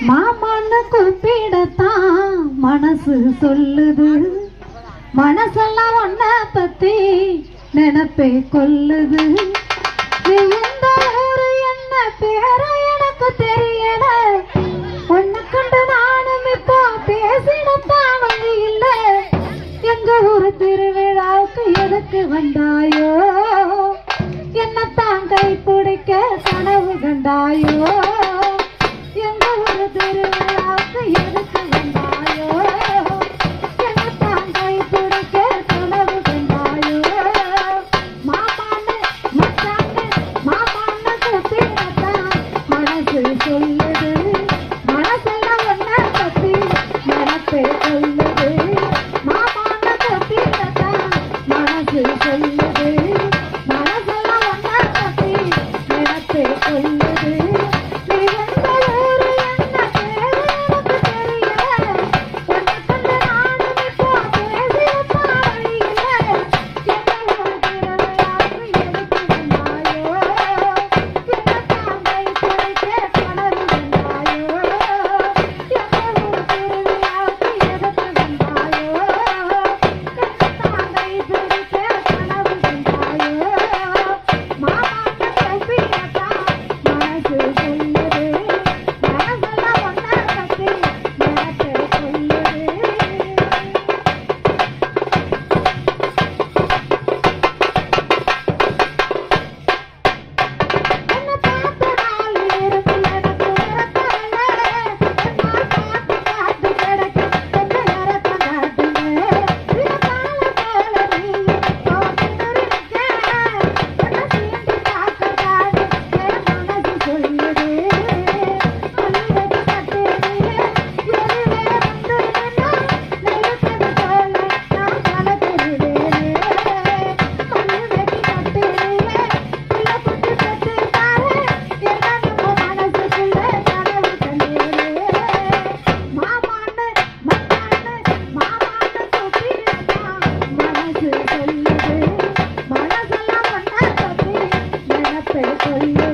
மாமான்னு கூப்பிடத்தான் மனசு சொல்லுது. மனசெல்லாம் ஒன்ன பத்தி நினப்பே கொல்லுது எந்த ஊரு என்ன பேர எனக்கு தெரியல. ஒன்னு கண்டு நானும் இப்போ பேசிடத்தான் இல்லை. எங்க ஊரு திருவிழாவுக்கு எதுக்கு வந்தாயோ? என்னத்தான் கை பிடிக்க கனவு கண்டாயோ? 人生 கொல்லும்